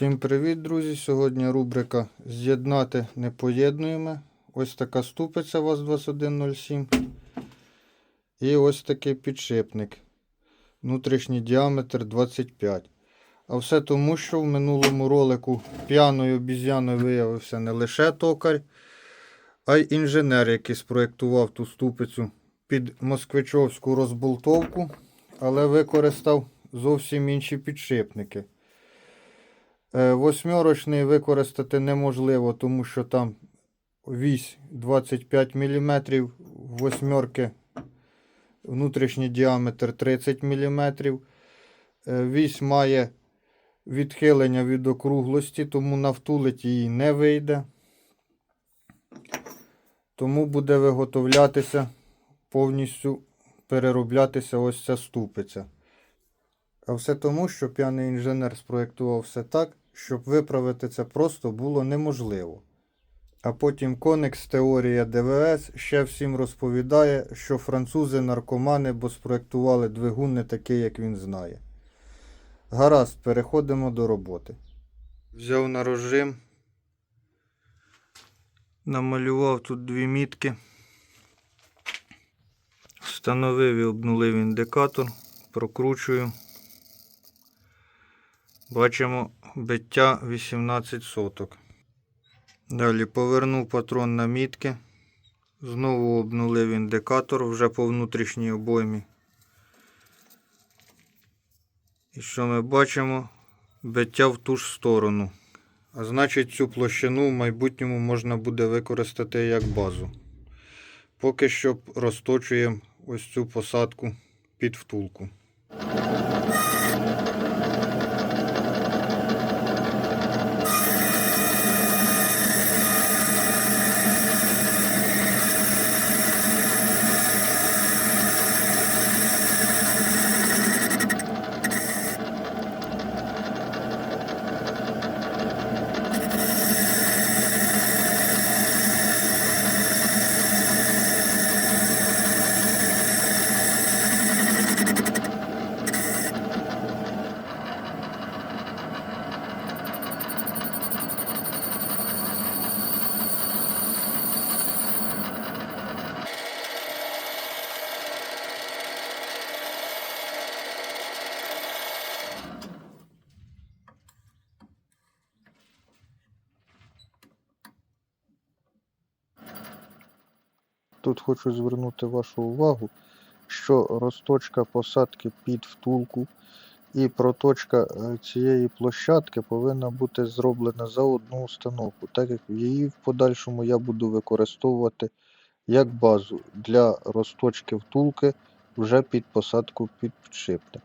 Всім привіт, друзі! Сьогодні рубрика З'єднати непоєднуємо. Ось така ступиця ВАЗ-2107. І ось такий підшипник. Внутрішній діаметр 25. А все тому, що в минулому ролику п'яною обіз'яною виявився не лише токар, а й інженер, який спроєктував ту ступицю під москвичовську розболтовку, але використав зовсім інші підшипники. Е, Восьмерочний використати неможливо, тому що там вісь 25 мм, восьмерки внутрішній діаметр 30 мм. Вісь має відхилення від округлості, тому навтулить її не вийде. Тому буде виготовлятися, повністю перероблятися ось ця ступиця. А все тому, що п'яний інженер спроєктував все так, щоб виправити це просто було неможливо. А потім Конекс теорія ДВС ще всім розповідає, що французи наркомани, бо спроєктували двигун не такий, як він знає. Гаразд, переходимо до роботи. Взяв на режим. Намалював тут дві мітки. Встановив і обнулив індикатор, прокручую. Бачимо биття 18 соток. Далі повернув патрон на мітки. Знову обнулив індикатор вже по внутрішній обоймі. І що ми бачимо? Биття в ту ж сторону. А значить, цю площину в майбутньому можна буде використати як базу. Поки що розточуємо ось цю посадку під втулку. Тут хочу звернути вашу увагу, що розточка посадки під втулку і проточка е, цієї площадки повинна бути зроблена за одну установку, так як її в подальшому я буду використовувати як базу для розточки втулки вже під посадку під підшипник.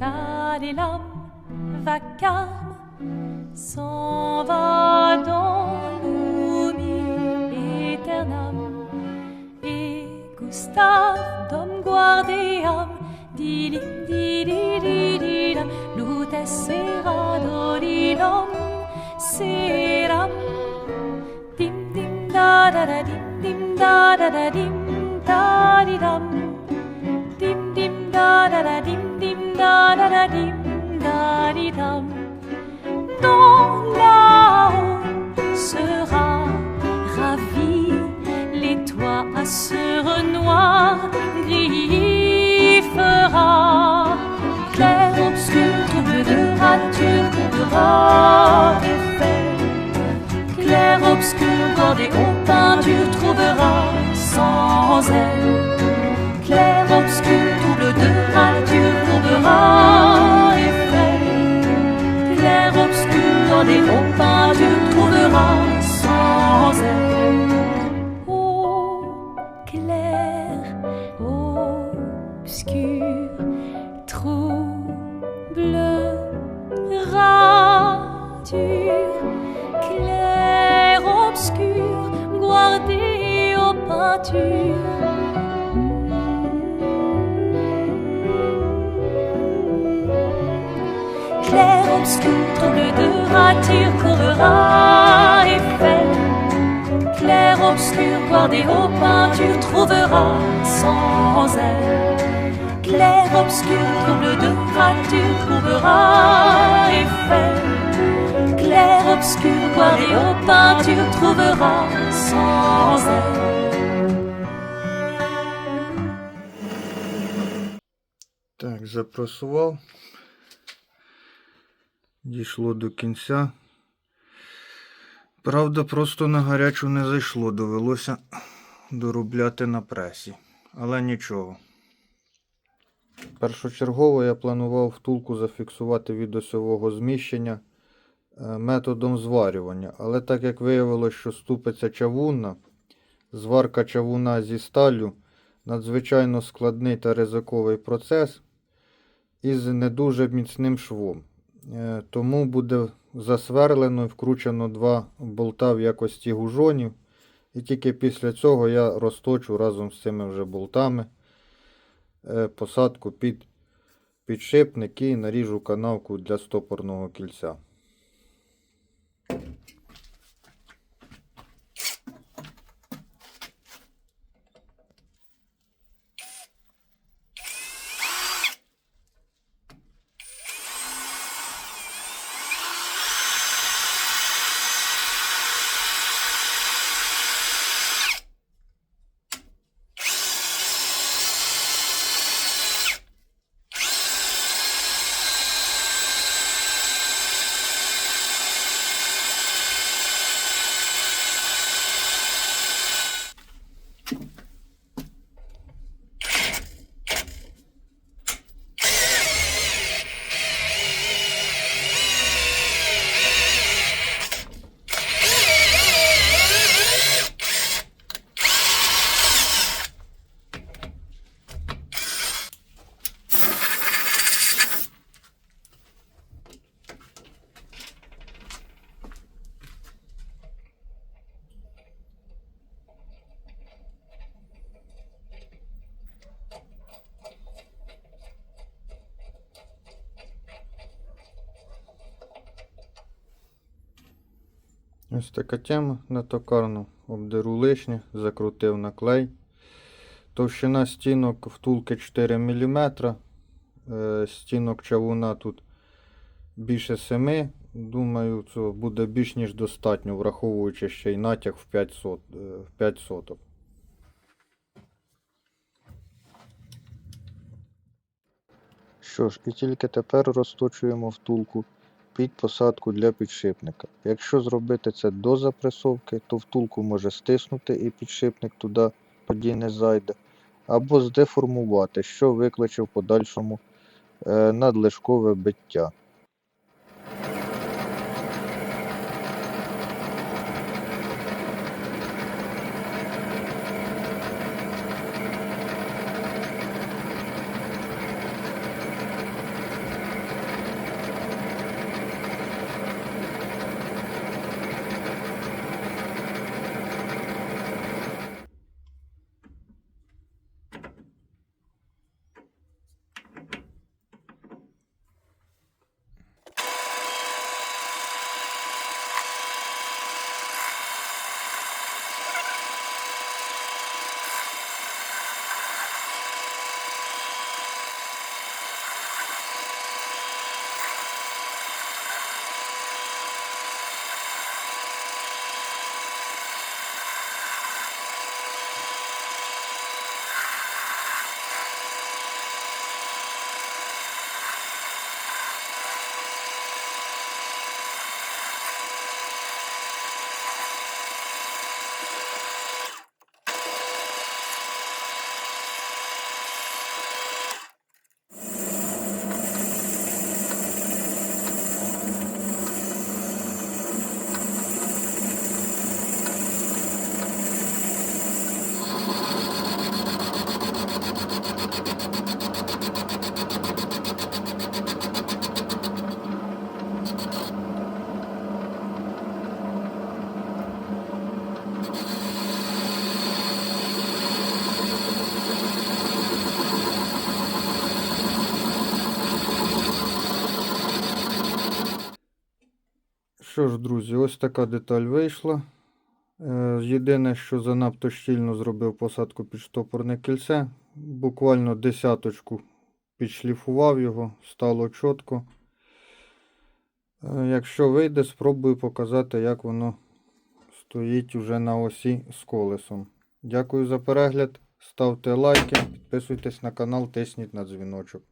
Dam, dadilam, vacarme s'en va dans l'oubli éternel. Écoute Gustave, dom guardiam, dilim dididididam, lutes serado dilom, seram. Dim dim da da da dim dim da da da dim da di dam. Dim dim da da da dim da. Dans là-haut sera ravi les toits à sur noir gris fera clair obscur trouble de rature couvrera effet clair obscur bordé aux peintures trouvera sans elle. Clair ton pas tu trouveras clair obscur trouble de rature courra effet clair obscur guardé aux peintures trouvera sans elle clair obscur trouble de rature trouvera effet clair obscur guardé aux peintures trouvera sans elle Так, запресував. Дійшло до кінця. Правда, просто на гарячу не зайшло, довелося доробляти на пресі. Але нічого. Першочергово я планував втулку зафіксувати від осьового зміщення е, методом зварювання. Але так як виявилось, що ступиця чавунна, зварка чавуна зі сталю надзвичайно складний та ризиковий процес із не дуже міцним швом. Е, Тому буде засверлено і вкручено два болта в якості гужонів. І тільки після цього я розточу разом з цими вже болтами е, посадку під підшипник і наріжу канавку для стопорного кільця. Ось така тема на токарну. Обдеру лишнє, закрутив на клей. Товщина стінок втулки 4 мм. Е, Стінок чавуна тут більше 7 Думаю, це буде більш ніж достатньо, враховуючи ще й натяг в 5, сот, е, в 5 соток. Що ж, і тільки тепер розточуємо втулку під посадку для підшипника. Якщо зробити це до запресовки, то втулку може стиснути і підшипник туди тоді не зайде, або здеформувати, що викличе в подальшому е, надлишкове биття. Що ж, друзі, ось така деталь вийшла. Е, Єдине, що занадто щільно зробив посадку під штопорне кільце. Буквально десяточку підшліфував його, стало чітко. Е, Якщо вийде, спробую показати, як воно стоїть уже на осі з колесом. Дякую за перегляд. Ставте лайки, підписуйтесь на канал, тисніть на дзвіночок.